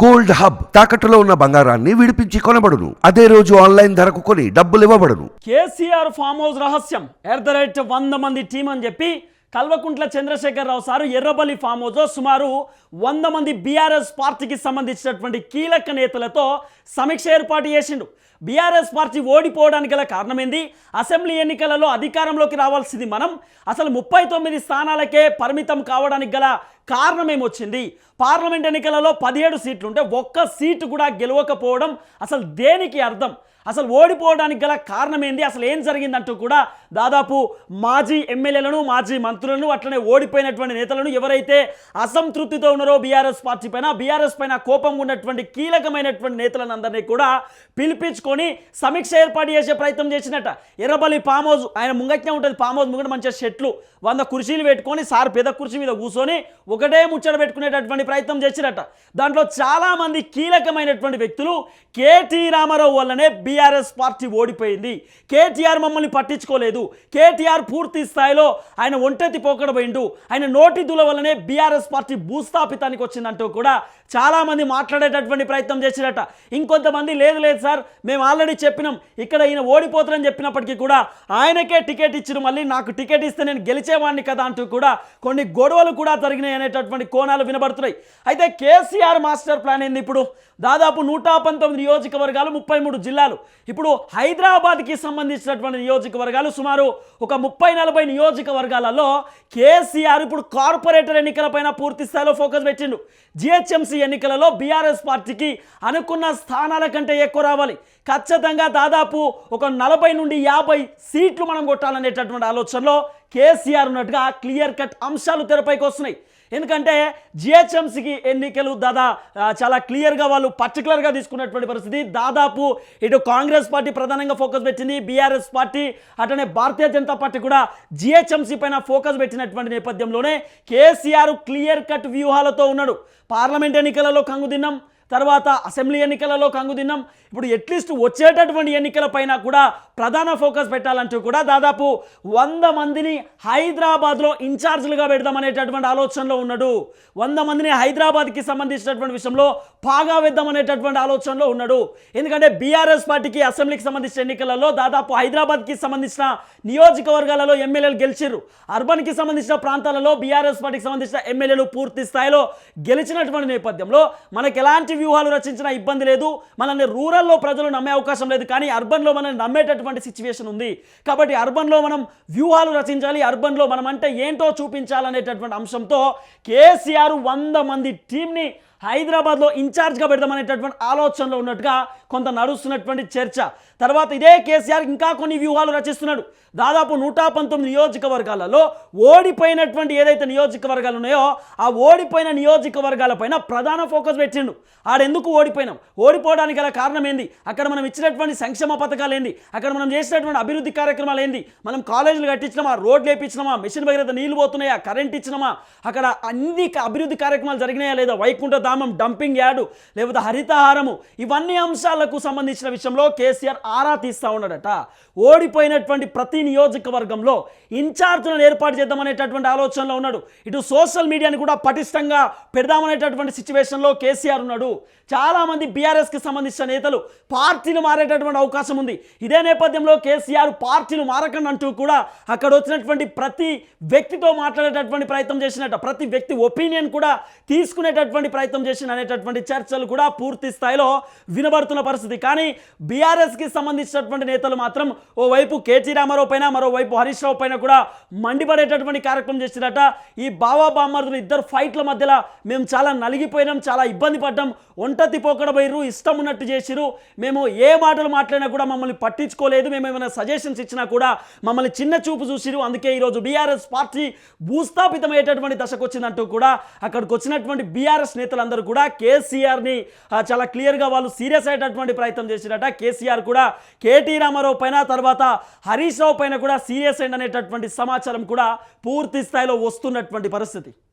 Gold hub తాకట్టులో ఉన్న బంగారాన్ని విడిపించి కొనబడును. అదే రోజు ఆన్లైన్ ధరకు కొని డబ్బులు ఇవ్వబడును. కేసీఆర్ ఫామ్ హౌస్ రహస్యం. ఎట్ ద రేట్ వంద మంది టీం అని చెప్పి కల్వకుంట్ల చంద్రశేఖరరావు సారు ఎర్రబల్లి ఫామ్ హౌస్లో సుమారు వంద మంది బీఆర్ఎస్ పార్టీకి సంబంధించినటువంటి కీలక నేతలతో సమీక్ష ఏర్పాటు చేసిండు. బీఆర్ఎస్ పార్టీ ఓడిపోవడానికి గల కారణమైంది? అసెంబ్లీ ఎన్నికలలో అధికారంలోకి రావాల్సింది మనం. అసలు ముప్పై తొమ్మిది స్థానాలకే పరిమితం కావడానికి గల కారణం ఏమొచ్చింది పార్లమెంట్ ఎన్నికలలో పదిహేడు సీట్లు ఉంటే ఒక్క సీటు కూడా గెలవకపోవడం అసలు దేనికి అర్థం? అసలు ఓడిపోవడానికి గల కారణం ఏంది అసలు ఏం జరిగిందంటూ కూడా దాదాపు మాజీ ఎమ్మెల్యేలను మాజీ మంత్రులను అట్లనే ఓడిపోయినటువంటి నేతలను ఎవరైతే అసంతృప్తితో ఉన్నారో బీఆర్ఎస్ పార్టీ పైన బీఆర్ఎస్ పైన కోపం ఉన్నటువంటి కీలకమైనటువంటి నేతలను అందరినీ కూడా పిలిపించుకొని సమీక్ష ఏర్పాటు చేసే ప్రయత్నం చేసినట్ట ఎర్రబల్లి ఫామ్ హౌస్ ఆయన ముంగట్నే ఉంటుంది ఫామ్ హౌస్ ముంగట మంచిగా చెట్లు వంద కుర్చీలు పెట్టుకొని సార్ పెద్ద కుర్చీ మీద కూర్చొని ఒకటే ముచ్చట పెట్టుకునేటటువంటి ప్రయత్నం చేసినట్ట దాంట్లో చాలామంది కీలకమైనటువంటి వ్యక్తులు కేటీ రామారావు వల్లనే బీఆర్ఎస్ పార్టీ ఓడిపోయింది. కేటీఆర్ మమ్మల్ని పట్టించుకోలేదు. కేటీఆర్ పూర్తి స్థాయిలో ఆయన ఒంటెత్తి పోకడబోయిండు. ఆయన నోటి దుల వల్లనే బీఆర్ఎస్ పార్టీ భూస్థాపితానికి వచ్చిందంటూ కూడా చాలామంది మాట్లాడేటటువంటి ప్రయత్నం చేసిరట ఇంకొంతమంది లేదు లేదు సార్ మేము ఆల్రెడీ చెప్పినాం. ఇక్కడ ఈయన ఓడిపోతారని చెప్పినప్పటికీ కూడా ఆయనకే టికెట్ ఇచ్చిన మళ్ళీ నాకు టికెట్ ఇస్తే నేను గెలిచేవాడిని కదా అంటూ కూడా కొన్ని గొడవలు కూడా జరిగినాయి అనేటటువంటి కోణాలు వినబడుతున్నాయి. అయితే కేసీఆర్ మాస్టర్ ప్లాన్ ఏంది ఇప్పుడు? దాదాపు నూట పంతొమ్మిది నియోజకవర్గాలు ముప్పై మూడు జిల్లాలు. ఇప్పుడు హైదరాబాద్కి సంబంధించినటువంటి నియోజకవర్గాలు సుమారు ఒక ముప్పై నలభై నియోజకవర్గాలలో కేసీఆర్ ఇప్పుడు కార్పొరేటర్ ఎన్నికలపైన పూర్తి స్థాయిలో ఫోకస్ పెట్టిండు. జిహెచ్ఎంసీ ఎన్నికలలో బీఆర్ఎస్ పార్టీకి అనుకున్న స్థానాల కంటే ఎక్కువ రావాలి. ఖచ్చితంగా దాదాపు ఒక నలభై నుండి యాభై సీట్లు మనం కొట్టాలనేటటువంటి ఆలోచనలో కేసీఆర్ ఉన్నట్టుగా క్లియర్ కట్ అంశాలు తెరపైకి వస్తున్నాయి. ఎందుకంటే జిహెచ్ఎంసీకి ఎన్నికలు దాదా చాలా క్లియర్గా వాళ్ళు పర్టికులర్గా తీసుకున్నటువంటి పరిస్థితి. దాదాపు ఇటు కాంగ్రెస్ పార్టీ ప్రధానంగా ఫోకస్ పెట్టింది బీఆర్ఎస్ పార్టీ అట్లనే భారతీయ జనతా పార్టీ కూడా జిహెచ్ఎంసీ పైన ఫోకస్ పెట్టినటువంటి నేపథ్యంలోనే కేసీఆర్ క్లియర్ కట్ వ్యూహాలతో ఉన్నాడు. పార్లమెంట్ ఎన్నికలలో కంగు తిన్నాం తర్వాత అసెంబ్లీ ఎన్నికలలో కంగు తిన్నాం ఇప్పుడు అట్లీస్ట్ వచ్చేటటువంటి ఎన్నికలపైన కూడా ప్రధాన ఫోకస్ పెట్టాలంటూ కూడా దాదాపు వంద మందిని హైదరాబాద్లో ఇన్ఛార్జ్లుగా పెడదామనేటటువంటి ఆలోచనలో ఉన్నాడు. వంద మందిని హైదరాబాద్కి సంబంధించినటువంటి విషయంలో పాగా వేద్దామనేటటువంటి ఆలోచనలో ఉన్నాడు. ఎందుకంటే బీఆర్ఎస్ పార్టీకి అసెంబ్లీకి సంబంధించిన ఎన్నికలలో దాదాపు హైదరాబాద్కి సంబంధించిన నియోజకవర్గాలలో ఎమ్మెల్యేలు గెలిచిర్రు. అర్బన్కి సంబంధించిన ప్రాంతాలలో బీఆర్ఎస్ పార్టీకి సంబంధించిన ఎమ్మెల్యేలు పూర్తి స్థాయిలో గెలిచినటువంటి నేపథ్యంలో మనకు ఎలాంటి వ్యూహాలు రచించినా ఇబ్బంది లేదు. మనల్ని రూరల్లో ప్రజలు నమ్మే అవకాశం లేదు. కానీ అర్బన్లో మనల్ని నమ్మేటటువంటి సిచ్యువేషన్ ఉంది. కాబట్టి అర్బన్లో మనం వ్యూహాలు రచించాలి. అర్బన్లో మనం అంటే ఏంటో చూపించాలనేటటువంటి అంశంతో కేసీఆర్ వంద మంది టీంని హైదరాబాద్లో ఇన్ఛార్జ్గా పెడదామనేటటువంటి ఆలోచనలో ఉన్నట్టుగా కొంత నడుస్తున్నటువంటి చర్చ. తర్వాత ఇదే కేసీఆర్ ఇంకా కొన్ని వ్యూహాలు రచిస్తున్నాడు. దాదాపు నూట పంతొమ్మిది నియోజకవర్గాలలో ఓడిపోయినటువంటి ఏదైతే నియోజకవర్గాలు ఉన్నాయో ఆ ఓడిపోయిన నియోజకవర్గాల పైన ప్రధాన ఫోకస్ పెట్టిండు. ఆడెందుకు ఓడిపోయినాం? ఓడిపోవడానికి గల కారణం ఏంది? అక్కడ మనం ఇచ్చినటువంటి సంక్షేమ పథకాలు ఏంది? అక్కడ మనం చేసినటువంటి అభివృద్ధి కార్యక్రమాలు ఏంది? మనం కాలేజీలు కట్టించినామా? రోడ్లు వేపించినామా? మిషన్ భగీరథ నీళ్ళు పోతున్నాయా? కరెంట్ ఇచ్చినామా? అక్కడ అన్ని అభివృద్ధి కార్యక్రమాలు జరిగినాయా లేదా? వైకుంఠ ధామం డంపింగ్ యార్డు లేకపోతే హరితహారము ఇవన్నీ అంశాలకు సంబంధించిన విషయంలో కేసీఆర్ ఆరా తీస్తా ఉన్నాడట. ఓడిపోయినటువంటి ప్రతి నియోజకవర్గంలో ఇన్ఛార్జ్లను ఏర్పాటు చేద్దామనేటటువంటి ఆలోచనలో ఉన్నాడు. ఇటు సోషల్ మీడియాని కూడా పటిష్టంగా పెడదామనేటటువంటి సిచ్యువేషన్లో కేసీఆర్ ఉన్నాడు. చాలామంది బీఆర్ఎస్కి సంబంధించిన నేతలు పార్టీలు మారేటటువంటి అవకాశం ఉంది. ఇదే నేపథ్యంలో కేసీఆర్ పార్టీలు మారకండి అంటూ కూడా అక్కడ వచ్చినటువంటి ప్రతి వ్యక్తితో మాట్లాడేటటువంటి ప్రయత్నం చేసినట్ట. ప్రతి వ్యక్తి ఒపీనియన్ కూడా తీసుకునేటటువంటి ప్రయత్నం చేసిన అనేటటువంటి చర్చలు కూడా పూర్తి స్థాయిలో వినబడుతున్న పరిస్థితి. కానీ బీఆర్ఎస్కి సంబంధించినటువంటి నేతలు మాత్రం ఓవైపు కేటీ రామారావు పైన మరోవైపు హరీష్ రావు పైన కూడా మండిపడేటటువంటి కార్యక్రమం చేసిందట ఈ బావా బామ్మర్దులు ఇద్దరు ఫైట్ల మధ్యలో మేము చాలా నలిగిపోయినాం చాలా ఇబ్బంది పడ్డాం. ఒంటతి పోకడపోయిర్రు ఇష్టం ఉన్నట్టు చేసిరు మేము ఏ మాటలు మాట్లాడినా కూడా మమ్మల్ని పట్టించుకోలేదు. మేము ఏమైనా సజెషన్స్ ఇచ్చినా కూడా మమ్మల్ని చిన్న చూపు చూసిరు అందుకే ఈరోజు బీఆర్ఎస్ పార్టీ భూస్థాపితమయ్యేటటువంటి దశకు వచ్చిందంటూ కూడా అక్కడికి వచ్చినటువంటి బీఆర్ఎస్ నేతలందరూ కూడా కేసీఆర్ని చాలా క్లియర్గా వాళ్ళు సీరియస్ అయ్యేటటువంటి ప్రయత్నం చేసిరట. కేసీఆర్ కూడా కేటీ రామారావు పైన తర్వాత హరీష్ రావు పైన కూడా సీరియస్ అండ్ అనేటటువంటి సమాచారం కూడా పూర్తి స్థాయిలో వస్తున్నటువంటి పరిస్థితి.